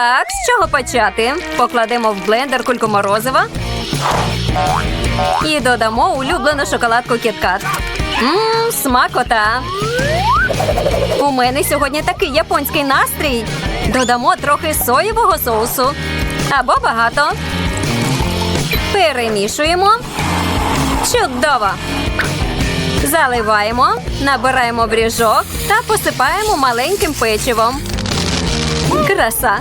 Так, з чого почати? Покладемо в блендер кульку морозива і додамо улюблену шоколадку кіткат. Мм, смакота. У мене сьогодні такий японський настрій. Додамо трохи соєвого соусу або багато. Перемішуємо. Чудово! Заливаємо, набираємо в ріжок та посипаємо маленьким печивом. Краса!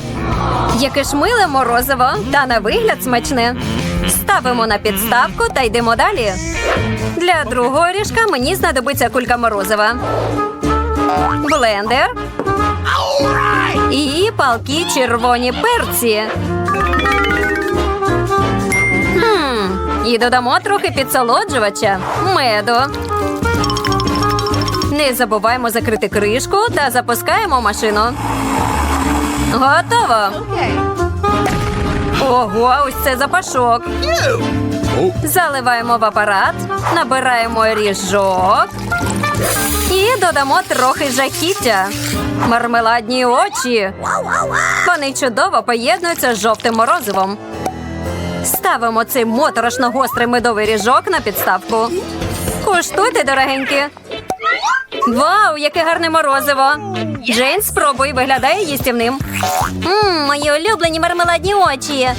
Яке ж миле морозиво та на вигляд смачне. Ставимо на підставку та йдемо далі. Для другого ріжка мені знадобиться кулька морозива. Блендер. І палки червоні перці. Хм, і додамо трохи підсолоджувача меду. Не забуваємо закрити кришку та запускаємо машину. Готово. Ого, ось це запашок. Заливаємо в апарат, набираємо ріжок і додамо трохи жахіття. Мармеладні очі. Вони чудово поєднуються з жовтим морозивом. Ставимо цей моторошно гострий медовий ріжок на підставку. Куштуйте, дорогенькі. Вау, яке гарне морозиво! Джейн, спробуй, виглядає їстівним. Мм, мої улюблені мармеладні очі.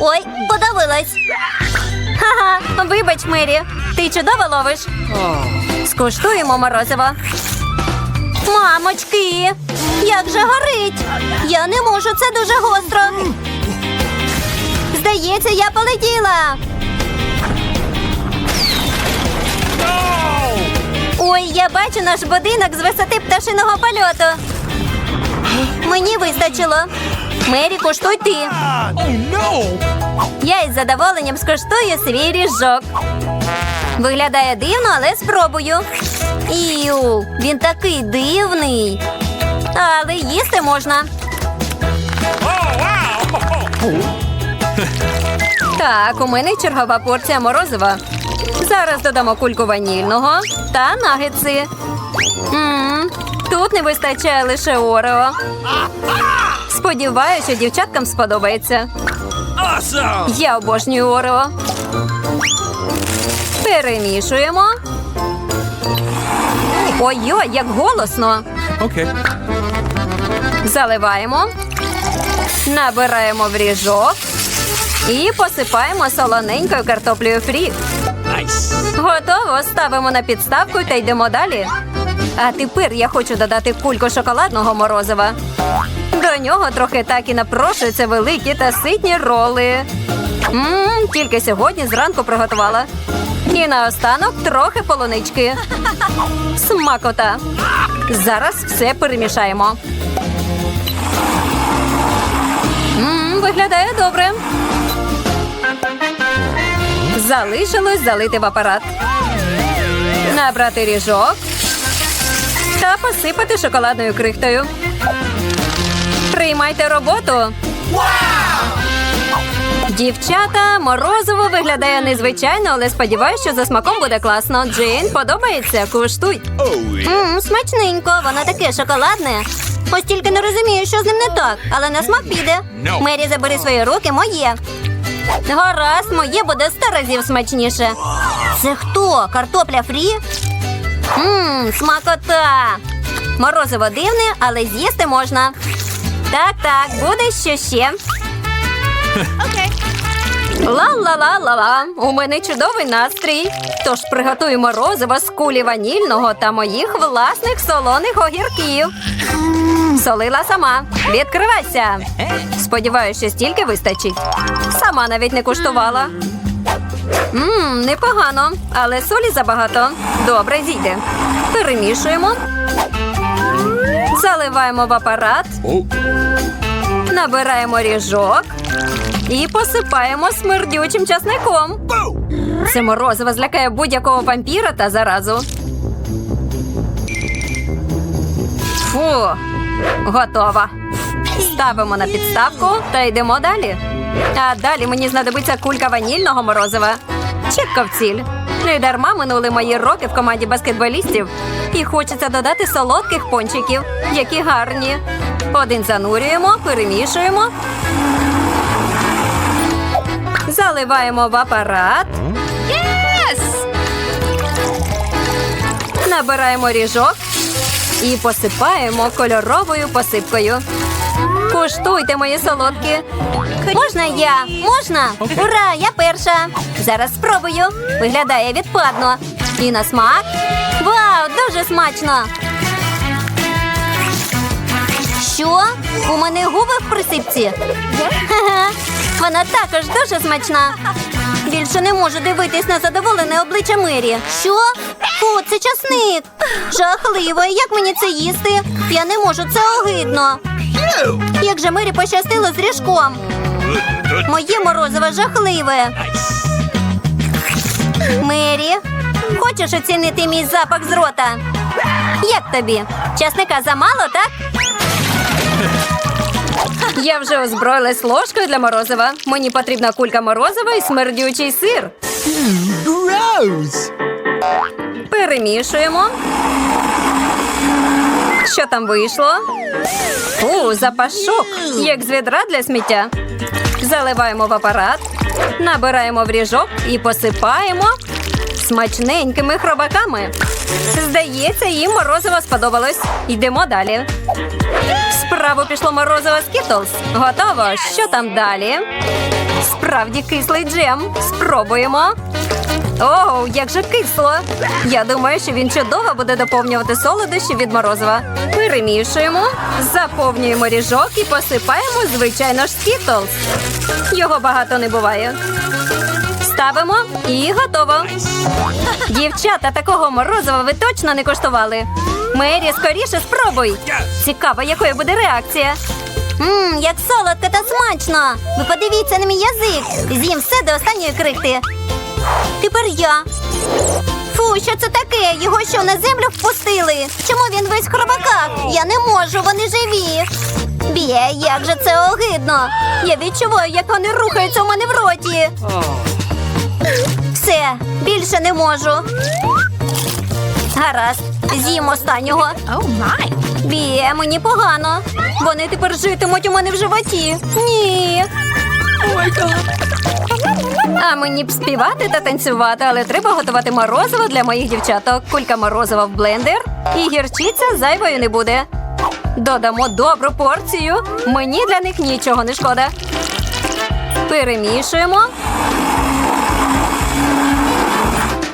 Ой, подавилась. Ха-ха, вибач, Мері, ти чудово ловиш. Скуштуємо морозиво. Мамочки, як же горить! Я не можу, це дуже гостро. Здається, я полетіла. Ой, я бачу наш будинок з висоти пташиного польоту. Мені вистачило. Мері, куштуй ти. Я із задоволенням скуштую свій ріжок. Виглядає дивно, але спробую. Іу, він такий дивний. Але їсти можна. Так, у мене чергова порція морозива. Зараз додамо кульку ванільного та нагетси. Мм, тут не вистачає лише орео. Сподіваюся, що дівчаткам сподобається. Я обожнюю орео. Перемішуємо. Ой-ой, як голосно. Okay. Заливаємо, набираємо в ріжок і посипаємо солоненькою картоплею фрі. Готово, ставимо на підставку та йдемо далі. А тепер я хочу додати кульку шоколадного морозива. До нього трохи так і напрошуються великі та ситні роли. Мм, тільки сьогодні зранку приготувала. І наостанок трохи полунички. Смакота. Зараз все перемішаємо. Мм, виглядає добре. Залишилось залити в апарат. Набрати ріжок та посипати шоколадною крихтою. Приймайте роботу. Дівчата, морозиво виглядає незвичайно, але сподіваюся, що за смаком буде класно. Джейн, подобається? Куштуй. Oh, смачненько, воно таке шоколадне. Ось тільки не розумію, що з ним не так, але на смак піде. Мері, забери свої руки, моє. Гаразд, моє буде сто разів смачніше. Це хто? Картопля фрі? Мм, смакота. Морозиво дивне, але з'їсти можна. Так, так, буде що ще. Ла-ла-ла-ла-ла. У мене чудовий настрій. Тож приготую морозиво з кулі ванільного та моїх власних солоних огірків. Солила сама. Відкривайся. Сподіваюся, що стільки вистачить. Сама навіть не куштувала. Мм, непогано, але солі забагато. Добре, зійде. Перемішуємо. Заливаємо в апарат, набираємо ріжок і посипаємо смердючим часником. Це морозиво злякає будь-якого вампіра та заразу. Фу, готова. Ставимо на підставку та йдемо далі. А далі мені знадобиться кулька ванільного морозива. Чітко в ціль. Не дарма минули мої роки в команді баскетболістів. І хочеться додати солодких пончиків, які гарні. Один занурюємо, перемішуємо. Заливаємо в апарат. Набираємо ріжок і посипаємо кольоровою посипкою. Куштуйте, мої солодкі. Можна я? Можна? Ура! Я перша. Зараз спробую. Виглядає відпадно. І на смак. Вау, дуже смачно. Що? У мене губи в присипці? Вона також дуже смачна. Більше не можу дивитись на задоволене обличчя Мері. Що? Це часник. Жахливо. Як мені це їсти? Я не можу, це огидно. Як же Мері пощастило з ріжком. Моє морозиво жахливе. Мері, хочеш оцінити мій запах з рота? Як тобі? Часника замало, так? Я вже озброїлась ложкою для морозива. Мені потрібна кулька морозива і смердючий сир. Gross! Перемішуємо. Що там вийшло? У, запашок, як з відра для сміття. Заливаємо в апарат, набираємо в ріжок і посипаємо смачненькими хробаками. Здається, їм морозиво сподобалось. Йдемо далі. Справу пішло морозиво Скітлз. Готово. Що там далі? Справді кислий джем. Спробуємо. Оу, як же кисло! Я думаю, що він чудово буде доповнювати солодощі від морозива. Перемішуємо, заповнюємо ріжок і посипаємо, звичайно ж, скітлз. Його багато не буває. Ставимо і готово. Дівчата, такого морозива ви точно не коштували. Мері, скоріше спробуй. Цікаво, якою буде реакція. Мм, як солодко та смачно. Ви подивіться на мій язик. З'їм все до останньої крихти. Тепер я. Фу, що це таке? Його що на землю впустили? Чому він весь в хробаках? Я не можу, вони живі. Бє, як же це огидно. Я відчуваю, як вони рухаються у мене в роті. Все, більше не можу. Гаразд, з'їм останнього. Oh. Бє, мені погано. Вони тепер житимуть у мене в животі. Ні. А мені б співати та танцювати, але треба готувати морозиво для моїх дівчаток. Кулька морозива в блендер, і гірчиця зайвою не буде. Додамо добру порцію. Мені для них нічого не шкода. Перемішуємо.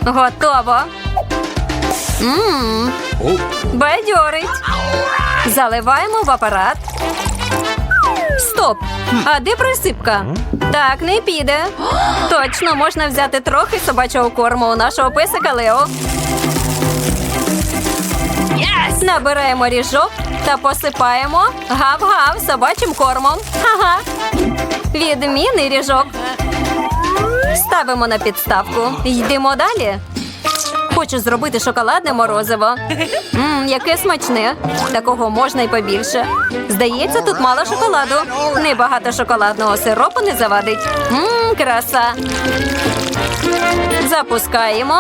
Готово. Мм, Oh, бадьорить. Заливаємо в апарат. Стоп! А де присипка? Так, не піде. Точно можна взяти трохи собачого корму у нашого песика Лео. Yes. Набираємо ріжок та посипаємо гав-гав собачим кормом. Ха-ха. Відмінний ріжок. Ставимо на підставку. Йдемо далі. Хочу зробити шоколадне морозиво. Мм, яке смачне. Такого можна й побільше. Здається, тут мало шоколаду. Небагато шоколадного сиропу не завадить. Мм, краса. Запускаємо.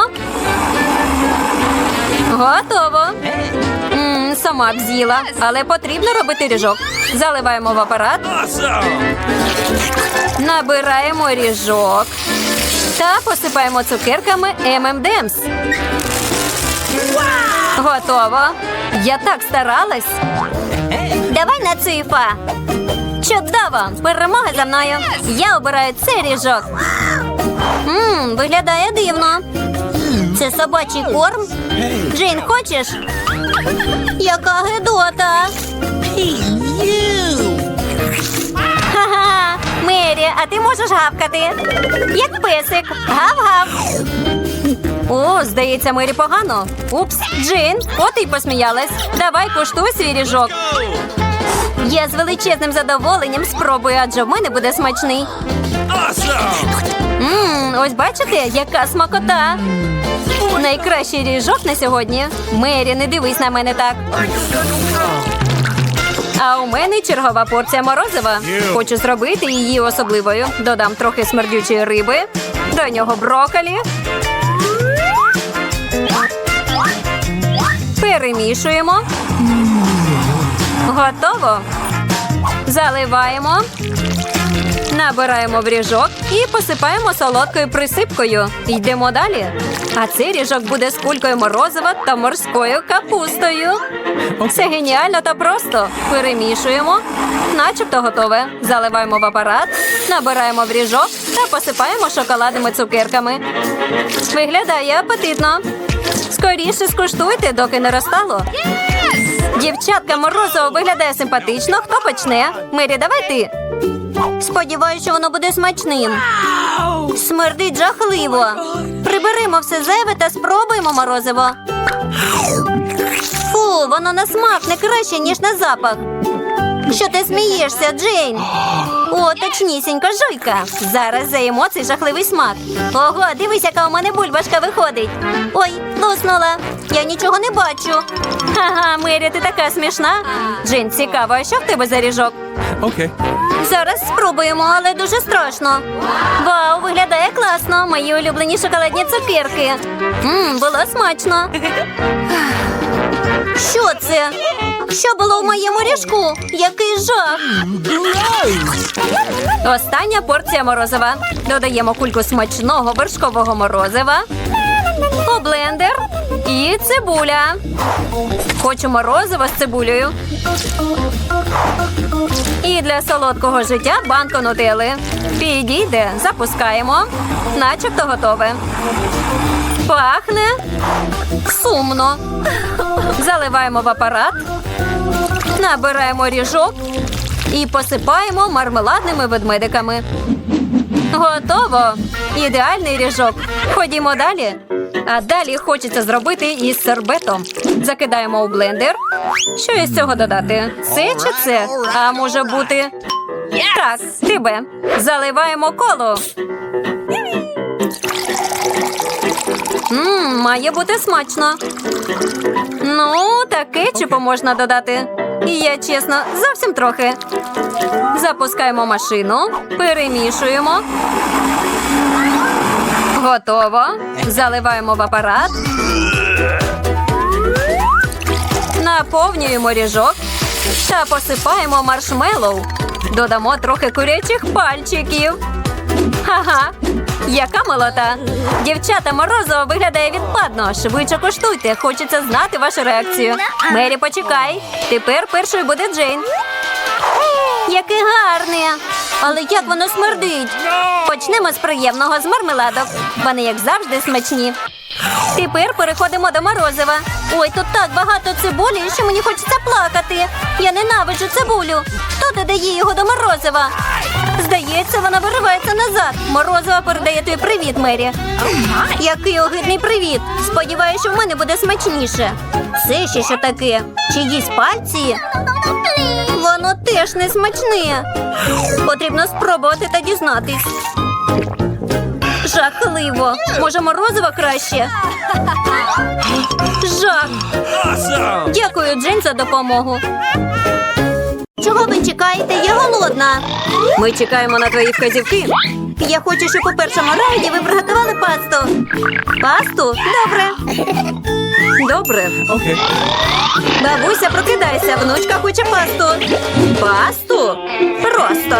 Готово. М, сама б з'їла, але потрібно робити ріжок. Заливаємо в апарат, набираємо ріжок та посипаємо цукерками M&M's. Готово. Я так старалась. Давай на цифа. Чудово! Перемога за мною. Я обираю цей ріжок. Мм, виглядає дивно. Це собачий корм. Джейн, хочеш? Яка гидота. А ти можеш гавкати? Як песик. Гав-гав. О, здається, Мері погано. Упс, Джин, от і посміялась. Давай куштуй свій ріжок. Я з величезним задоволенням спробую, адже в мене буде смачний. Awesome! Мм, ось бачите, яка смакота. Найкращий ріжок на сьогодні. Мері, не дивись на мене так. А у мене чергова порція морозива. Хочу зробити її особливою. Додам трохи смердючої риби, до нього броколі. Перемішуємо. Готово. Заливаємо. Набираємо в ріжок і посипаємо солодкою присипкою. Йдемо далі. А цей ріжок буде з кулькою морозива та морською капустою. Це геніально та просто. Перемішуємо. Начебто готове. Заливаємо в апарат, набираємо в ріжок та посипаємо шоколадними цукерками. Виглядає апетитно. Скоріше скуштуйте, доки не розтало. Дівчатка морозиво виглядає симпатично. Хто почне? Мері, давай ти. Сподіваюся, що воно буде смачним. Смердить жахливо. Приберемо все зайве та спробуємо морозиво. Фу, воно на смак не краще, ніж на запах. Що ти смієшся, Джейн? О, точнісінько, жуйка. Зараз заїмо цей жахливий смак. Ого, дивись, яка у мене бульбашка виходить. Ой, луснула. Я нічого не бачу. Ага, Мері, ти така смішна. Джейн, цікаво, а що в тебе за ріжок? Okay. Зараз спробуємо, але дуже страшно. Вау, виглядає класно. Мої улюблені шоколадні цукерки. Мм, було смачно. Що це? Що було в моєму ріжку? Який жах! Остання порція морозива. Додаємо кульку смачного вершкового морозива. У блендер і цибуля. Хочу морозиво з цибулею. І для солодкого життя банку нутели. Підійде, запускаємо. Начебто готове. Пахне сумно. Заливаємо в апарат, набираємо ріжок і посипаємо мармеладними ведмедиками. Готово! Ідеальний ріжок. Ходімо далі. А далі хочеться зробити із сербетом. Закидаємо у блендер. Що із цього додати? Це чи це? А може бути. Так, тебе. Заливаємо коло. Мм, має бути смачно. Ну, так кетчупу можна додати. І я чесно, зовсім трохи. Запускаємо машину, перемішуємо. Готово. Заливаємо в апарат. Наповнюємо ріжок та посипаємо маршмеллоу. Додамо трохи курячих пальчиків. Ха-ха, яка милота! Дівчата, морозиво виглядає відпадно. Швидше коштуйте. Хочеться знати вашу реакцію. Мері, почекай. Тепер першою буде Джейн. Яке гарне! Але як воно смердить? Почнемо з приємного з мармеладок. Вони, як завжди, смачні. Тепер переходимо до морозива. Ой, тут так багато цибулі, що мені хочеться плакати. Я ненавиджу цибулю. Хто додає його до морозива? Здається, вона виривається назад. Морозова передає тобі привіт, Мері. Який огидний привіт. Сподіваюся, що в мене буде смачніше. Це ще що таке? Чиїсь пальці? Воно теж не смачне. Потрібно спробувати та дізнатись. Жахливо. Може, морозиво краще? Жах. Дякую, Джейн, за допомогу. Чого ви чекаєте? Я голодна. Ми чекаємо на твої вказівки. Я хочу, щоб у першому раунді ви приготували пасту. Пасту? Добре. Добре. Okay. Бабуся, прокидайся, внучка хоче пасту. Пасту? Просто.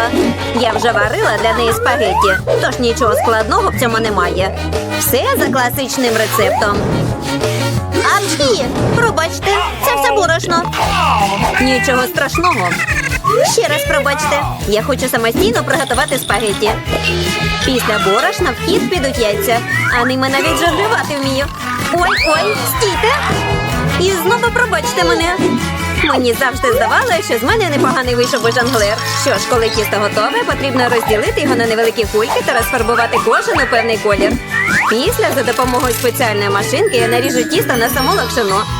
Я вже варила для неї спагетті, тож нічого складного в цьому немає. Все за класичним рецептом. Апчхі! Пробачте, це все борошно. Нічого страшного. Ще раз пробачте. Я хочу самостійно приготувати спагетті. Після борошна в хід підуть яйця, а ними навіть жонглювати вмію. Ой, ой, стійте! І знову пробачте мене. Мені завжди здавалося, що з мене непоганий вийшов би жонглер. Що ж, коли тісто готове, потрібно розділити його на невеликі кульки та розфарбувати кожен у певний колір. Після за допомогою спеціальної машинки я наріжу тісто на саму локшину.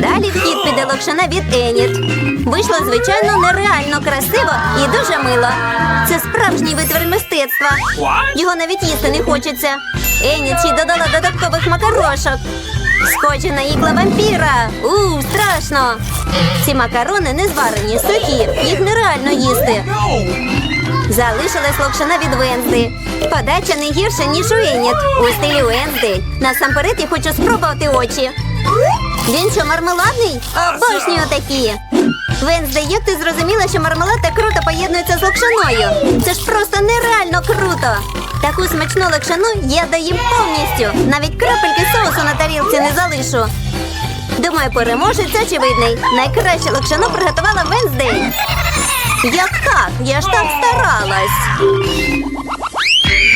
Далі в хід піде локшина від Еніт. Вийшло, звичайно, нереально красиво і дуже мило. Це справжній витвір мистецтва. Його навіть їсти не хочеться. Еніт ще й додала додаткових макарошок. Схожі на ікла вампіра. У, страшно. Ці макарони не зварені, сухі. Їх нереально їсти. Залишилась локшина від Вензди. Подача не гірша, ніж у Еніт. У стилі Вензди. Насамперед я хочу спробувати очі. Він що, мармеладний? Обожнюю такі. Вензде, як ти зрозуміла, що мармелад так круто поєднується з локшиною? Це ж просто нереально круто. Таку смачну локшину я доїм повністю. Навіть крапельки соусу на тарілці не залишу. Думаю, переможець очевидний. Найкраще локшину приготувала Венздей. Як так? Я ж так старалась.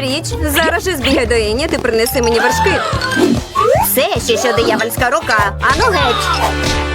Річ, зараз же збігай до Ені, ти принеси мені вершки. Все ще що диявольська рука. Ану геть.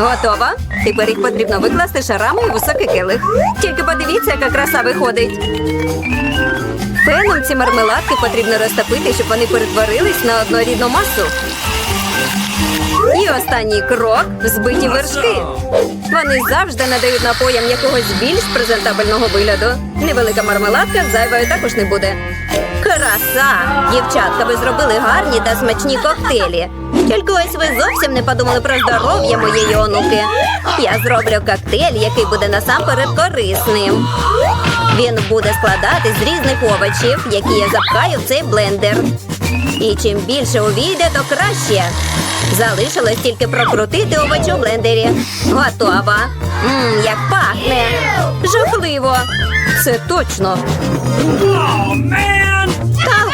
Готово. Тепер їх потрібно викласти шарами у високий келих. Тільки подивіться, яка краса виходить. Феном ці мармеладки потрібно розтопити, щоб вони перетворились на однорідну масу. І останній крок взбиті вершки. Вони завжди надають напоям якогось більш презентабельного вигляду. Невелика мармеладка зайвою також не буде. Краса! Дівчатка, ви зробили гарні та смачні коктейлі. Тільки ось ви зовсім не подумали про здоров'я моєї онуки. Я зроблю коктейль, який буде насамперед корисним. Він буде складати з різних овочів, які я запхаю в цей блендер. І чим більше увійде, то краще. Залишилось тільки прокрутити овочі у блендері. Готово. Мм, як пахне. Жахливо. Це точно. Oh, man.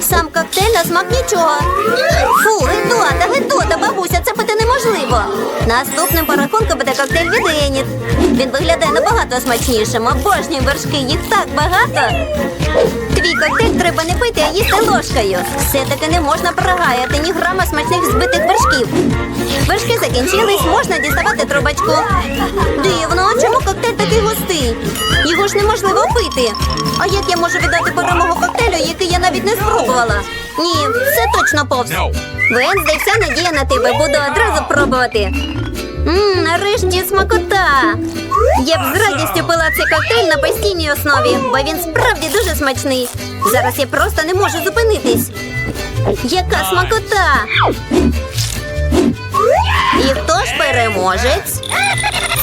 Сам коктейль на смак нічого. Фу, гидота, гидота, бабуся, це пити неможливо. Наступним по рахунку буде коктейль від Еніт. Він виглядає набагато смачнішим. Обожнюю вершки, їх так багато. Твій коктейль треба не пити, а їсти ложкою. Все-таки не можна прогаяти ні грама смачних збитих вершків. Вершки закінчились, можна діставати трубочку. Дивно, а чому коктейль такий густий? Його ж неможливо пити. А як я можу віддати перемогу коктейлю, який я навіть не спробувала? Ні, це точно повз. No. Венздей, вся надія на тебе, буду одразу пробувати. Мм, нарешті смакота. Я б з радістю пила цей коктейль на постійній основі, бо він справді дуже смачний. Зараз я просто не можу зупинитись. Яка смакота! І хто ж переможець?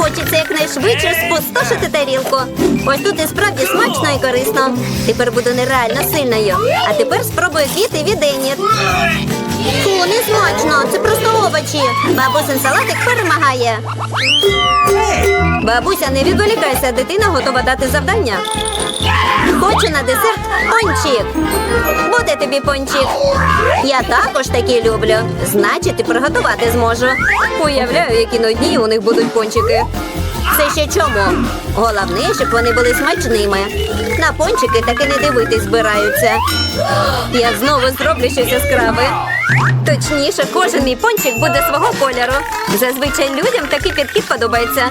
Хочеться якнайшвидше спустошити тарілку. Ось тут і справді смачно і корисно. Тепер буду нереально сильною. А тепер спробую квіти від Еніт. Фу, не смачно, це просто овочі. Бабусин салатик перемагає. Бабуся, не відволікайся, дитина готова дати завдання. Хочу на десерт пончик. Буде тобі пончик. Я також такі люблю. Значить, приготувати зможу. Уявляю, які нудні у них будуть пончики. Це ще чому? Головне, щоб вони були смачними. На пончики таки не дивитись збираються. Я знову зроблю щось яскраве. Точніше, кожен мій пончик буде свого кольору. Зазвичай людям такий підхід подобається.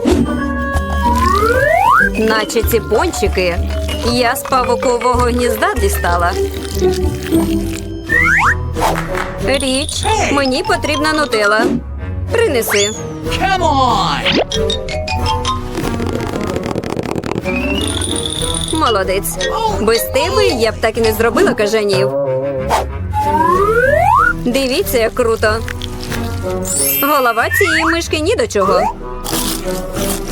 Наче ці пончики я з павукового гнізда дістала. Річ, мені потрібна нутела. Принеси. Come on! Молодець. Без тебе я б так і не зробила кажанів. Дивіться, як круто. Голова цієї мишки ні до чого.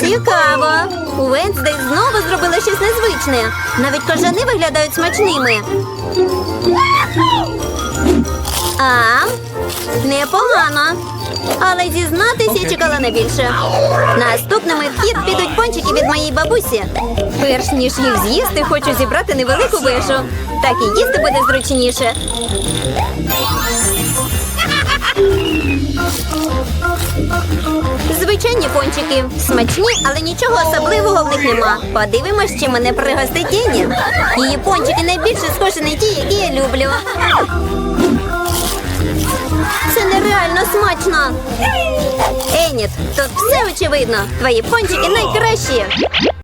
Цікаво. Венздей знову зробила щось незвичне. Навіть кожани виглядають смачними. А, непогано. Але зізнатись я чекала на більше. Наступними в хід підуть пончики від моєї бабусі. Перш ніж їх з'їсти, хочу зібрати невелику вежу. Так і їсти буде зручніше. Звичайні пончики. Смачні, але нічого особливого в них нема. Подивимось, чи мене пригостить Дені. Її пончики найбільше схожі на ті, які я люблю. Це нереально смачно. Еніт, тут все очевидно. Твої пончики найкращі.